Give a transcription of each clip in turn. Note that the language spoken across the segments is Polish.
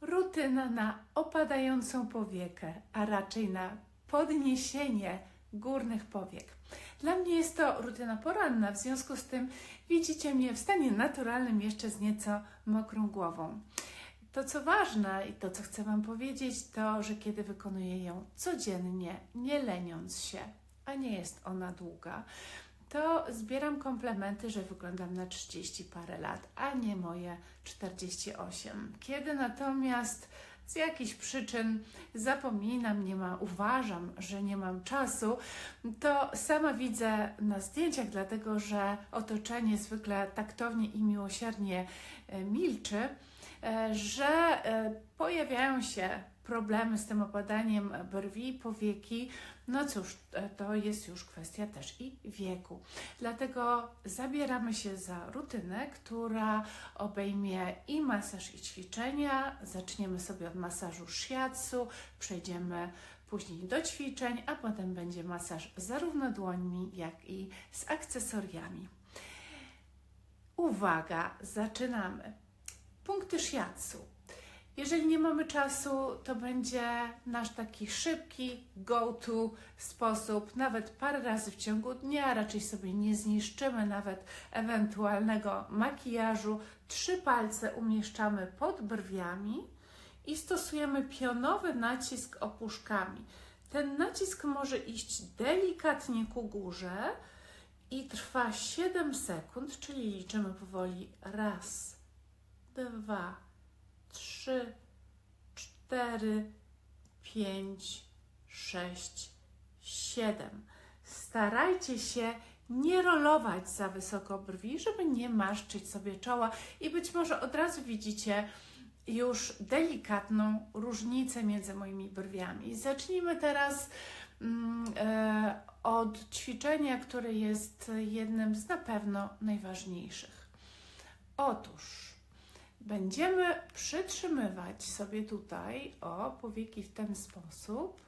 rutyna na opadającą powiekę, a raczej na podniesienie górnych powiek. Dla mnie jest to rutyna poranna, w związku z tym widzicie mnie w stanie naturalnym, jeszcze z nieco mokrą głową. To, co ważne i to, co chcę Wam powiedzieć, to, że kiedy wykonuję ją codziennie, nie leniąc się, a nie jest ona długa, to zbieram komplementy, że wyglądam na 30 parę lat, a nie moje 48. Kiedy natomiast z jakichś przyczyn zapominam, nie ma, uważam, że nie mam czasu, to sama widzę na zdjęciach, dlatego że otoczenie zwykle taktownie i miłosiernie e, milczy, e, że e, pojawiają się problemy z tym opadaniem brwi, powieki. No cóż, e, to jest już kwestia też i wieku. Dlatego zabieramy się za rutynę, która obejmie i masaż, i ćwiczenia. Zaczniemy sobie od masażu shiatsu, przejdziemy później do ćwiczeń, a potem będzie masaż zarówno dłońmi, jak i z akcesoriami. Uwaga, zaczynamy. Punkty shiatsu. Jeżeli nie mamy czasu, to będzie nasz taki szybki go-to sposób, nawet parę razy w ciągu dnia, raczej sobie nie zniszczymy nawet ewentualnego makijażu. Trzy palce umieszczamy pod brwiami i stosujemy pionowy nacisk opuszkami. Ten nacisk może iść delikatnie ku górze i trwa 7 sekund, czyli liczymy powoli raz, dwa, trzy, cztery, pięć, sześć, siedem. Starajcie się nie rolować za wysoko brwi, żeby nie maszczyć sobie czoła i być może od razu widzicie już delikatną różnicę między moimi brwiami. Zacznijmy teraz mm, e, od ćwiczenia, które jest jednym z na pewno najważniejszych. Otóż Będziemy przytrzymywać sobie tutaj, o, powieki w ten sposób.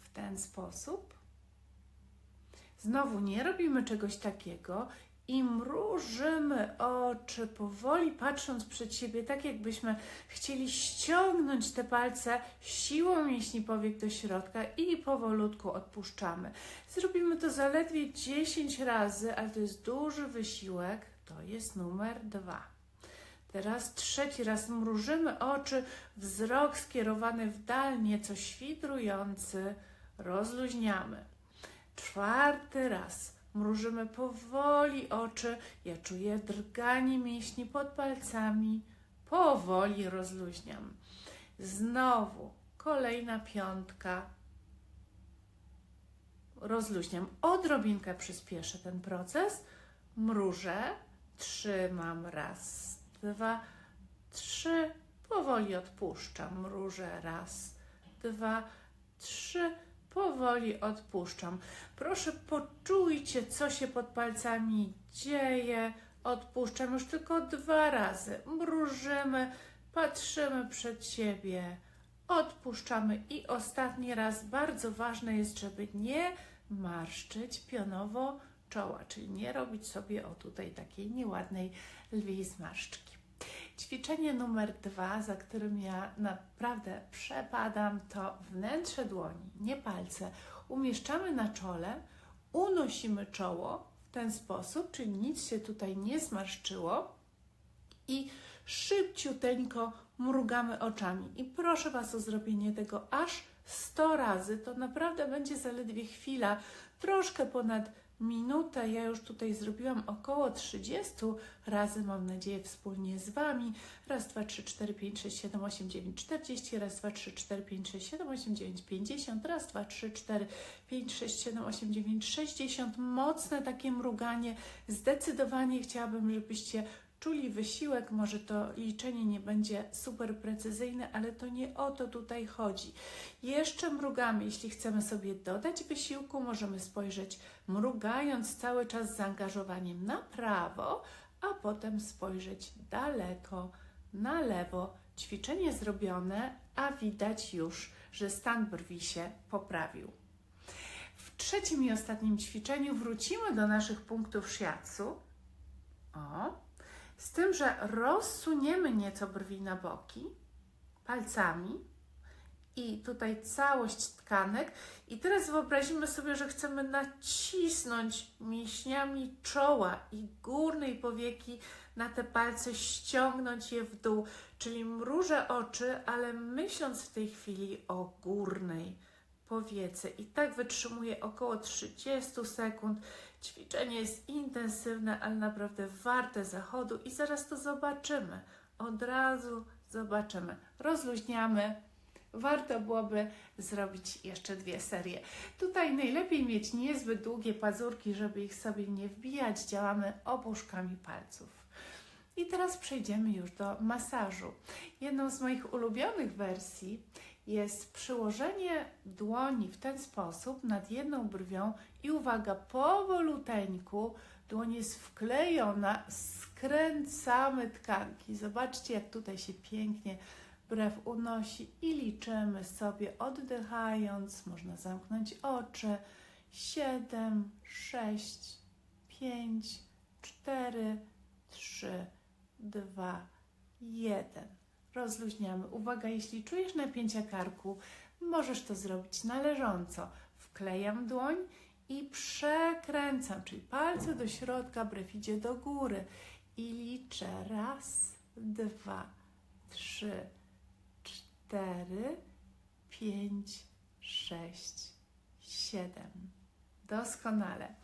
W ten sposób. Znowu nie robimy czegoś takiego i mrużymy oczy powoli, patrząc przed siebie, tak jakbyśmy chcieli ściągnąć te palce siłą mięśni powiek do środka i powolutku odpuszczamy. Zrobimy to zaledwie 10 razy, ale to jest duży wysiłek. To jest numer dwa. Teraz trzeci raz mrużymy oczy, wzrok skierowany w dal, nieco świdrujący, rozluźniamy. Czwarty raz mrużymy powoli oczy. Ja czuję drganie mięśni pod palcami. Powoli rozluźniam. Znowu kolejna piątka. Rozluźniam. Odrobinkę przyspieszę ten proces. Mrużę Trzymam raz, dwa, trzy. Powoli odpuszczam. Mrużę raz, dwa, trzy. Powoli odpuszczam. Proszę poczujcie, co się pod palcami dzieje. Odpuszczam już tylko dwa razy. Mrużymy, patrzymy przed siebie, odpuszczamy i ostatni raz. Bardzo ważne jest, żeby nie marszczyć pionowo czoła, czyli nie robić sobie o tutaj takiej nieładnej lwiej zmarszczki. Ćwiczenie numer dwa, za którym ja naprawdę przepadam, to wnętrze dłoni, nie palce. Umieszczamy na czole, unosimy czoło w ten sposób, czyli nic się tutaj nie zmarszczyło i szybciuteńko mrugamy oczami. I proszę Was o zrobienie tego aż 100 razy. To naprawdę będzie zaledwie chwila, troszkę ponad minutę. Ja już tutaj zrobiłam około 30 razy, mam nadzieję, wspólnie z Wami. Raz, dwa, trzy, cztery, pięć, sześć, siedem, osiem, dziewięć, czterdzieści. Raz, dwa, trzy, cztery, pięć, sześć, siedem, osiem, dziewięć, pięćdziesiąt. Raz, dwa, trzy, cztery, pięć, sześć, siedem, osiem, dziewięć, sześćdziesiąt. Mocne takie mruganie. Zdecydowanie chciałabym, żebyście czuli wysiłek, może to liczenie nie będzie super precyzyjne, ale to nie o to tutaj chodzi. Jeszcze mrugamy, jeśli chcemy sobie dodać wysiłku, możemy spojrzeć mrugając cały czas z zaangażowaniem na prawo, a potem spojrzeć daleko na lewo. Ćwiczenie zrobione, a widać już, że stan brwi się poprawił. W trzecim i ostatnim ćwiczeniu wrócimy do naszych punktów shiatsu. O, Z tym, że rozsuniemy nieco brwi na boki palcami i tutaj całość tkanek. I teraz wyobrazimy sobie, że chcemy nacisnąć mięśniami czoła i górnej powieki na te palce, ściągnąć je w dół, czyli mrużę oczy, ale myśląc w tej chwili o górnej powiece. I tak wytrzymuję około 30 sekund. Ćwiczenie jest intensywne, ale naprawdę warte zachodu i zaraz to zobaczymy. Od razu zobaczymy. Rozluźniamy. Warto byłoby zrobić jeszcze dwie serie. Tutaj najlepiej mieć niezbyt długie pazurki, żeby ich sobie nie wbijać. Działamy opuszkami palców. I teraz przejdziemy już do masażu. Jedną z moich ulubionych wersji jest przyłożenie dłoni w ten sposób nad jedną brwią i uwaga, powoluteńku dłoń jest wklejona, skręcamy tkanki. Zobaczcie, jak tutaj się pięknie brew unosi i liczymy sobie oddychając. Można zamknąć oczy. 7, 6, 5, 4, 3, 2, 1. Rozluźniamy. Uwaga, jeśli czujesz napięcia karku, możesz to zrobić na leżąco. Wklejam dłoń i przekręcam, czyli palce do środka, brew idzie do góry i liczę raz, dwa, trzy, cztery, pięć, sześć, siedem. Doskonale.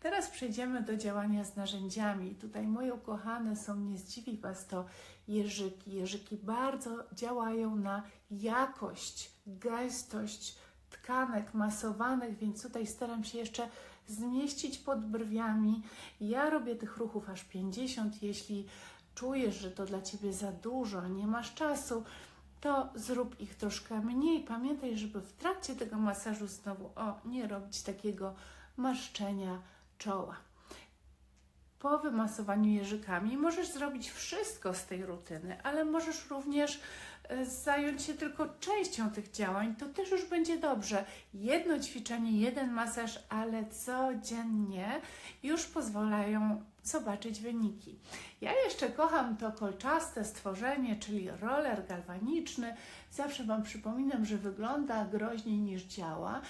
Teraz przejdziemy do działania z narzędziami. Tutaj moje ukochane są, nie zdziwi Was to, jeżyki. Jeżyki bardzo działają na jakość, gęstość tkanek masowanych, więc tutaj staram się jeszcze zmieścić pod brwiami. Ja robię tych ruchów aż 50. Jeśli czujesz, że to dla Ciebie za dużo, nie masz czasu, to zrób ich troszkę mniej. Pamiętaj, żeby w trakcie tego masażu znowu o, nie robić takiego marszczenia czoła. Po wymasowaniu jeżykami możesz zrobić wszystko z tej rutyny, ale możesz również e, zająć się tylko częścią tych działań. To też już będzie dobrze. Jedno ćwiczenie, jeden masaż, ale codziennie już pozwalają zobaczyć wyniki. Ja jeszcze kocham to kolczaste stworzenie, czyli roller galwaniczny. Zawsze Wam przypominam, że wygląda groźniej niż działa.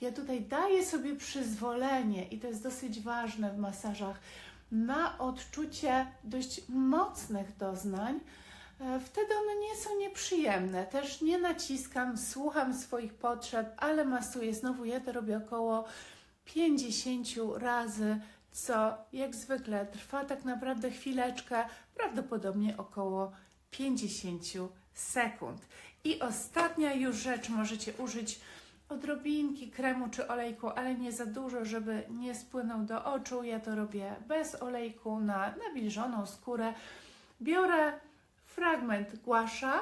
Ja tutaj daję sobie przyzwolenie i to jest dosyć ważne w masażach na odczucie dość mocnych doznań. E, Wtedy one nie są nieprzyjemne. Też nie naciskam, słucham swoich potrzeb, ale masuję. Znowu ja to robię około 50 razy, co jak zwykle trwa tak naprawdę chwileczkę, prawdopodobnie około 50 sekund. I ostatnia już rzecz możecie użyć odrobinki kremu czy olejku, ale nie za dużo, żeby nie spłynął do oczu. Ja to robię bez olejku na nawilżoną skórę. Biorę fragment głasza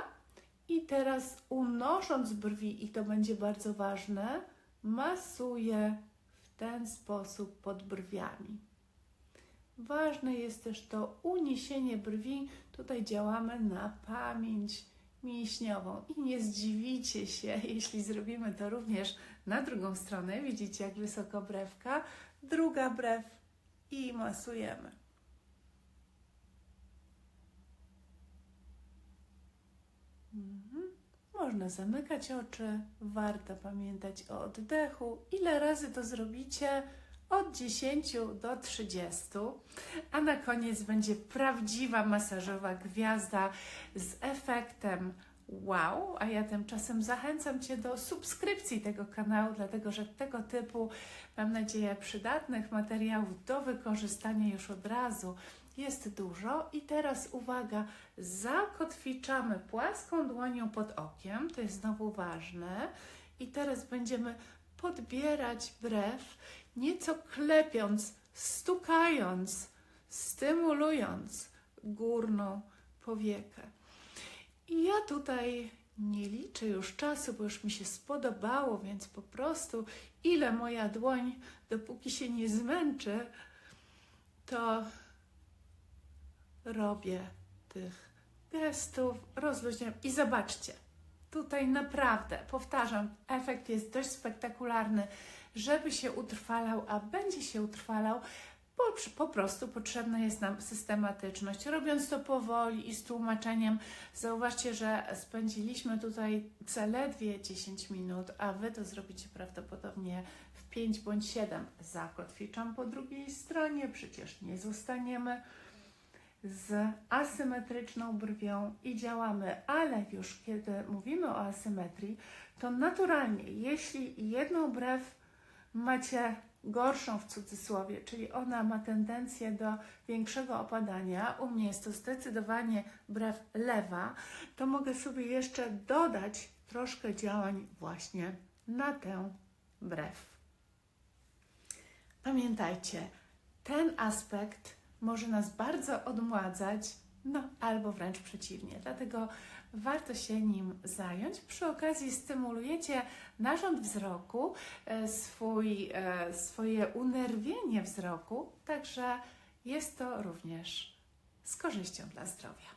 i teraz unosząc brwi, i to będzie bardzo ważne, masuję w ten sposób pod brwiami. Ważne jest też to uniesienie brwi. Tutaj działamy na pamięć mięśniową i nie zdziwicie się, jeśli zrobimy to również na drugą stronę. Widzicie, jak wysoko brewka, druga brew i masujemy. Mhm. Można zamykać oczy, warto pamiętać o oddechu. Ile razy to zrobicie? Od 10 do 30, a na koniec będzie prawdziwa masażowa gwiazda z efektem wow, a ja tymczasem zachęcam Cię do subskrypcji tego kanału, dlatego że tego typu, mam nadzieję, przydatnych materiałów do wykorzystania już od razu jest dużo. I teraz uwaga, zakotwiczamy płaską dłonią pod okiem, to jest znowu ważne. I teraz będziemy podbierać brew, nieco klepiąc, stukając, stymulując górną powiekę. I ja tutaj nie liczę już czasu, bo już mi się spodobało, więc po prostu ile moja dłoń, dopóki się nie zmęczy, to robię tych gestów, rozluźniam i zobaczcie, tutaj naprawdę, powtarzam, efekt jest dość spektakularny. Żeby się utrwalał, a będzie się utrwalał, Po, prostu potrzebna jest nam systematyczność. Robiąc to powoli i z tłumaczeniem, zauważcie, że spędziliśmy tutaj zaledwie 10 minut, a Wy to zrobicie prawdopodobnie w 5 bądź 7. Zakotwiczam po drugiej stronie, przecież nie zostaniemy z asymetryczną brwią i działamy, ale już kiedy mówimy o asymetrii, to naturalnie, jeśli jedną brew macie gorszą w cudzysłowie, czyli ona ma tendencję do większego opadania, u mnie jest to zdecydowanie brew lewa, to mogę sobie jeszcze dodać troszkę działań właśnie na tę brew. Pamiętajcie, ten aspekt może nas bardzo odmładzać, no albo wręcz przeciwnie. Dlatego warto się nim zająć. Przy okazji stymulujecie narząd wzroku, e, swój, e, swoje unerwienie wzroku, także jest to również z korzyścią dla zdrowia.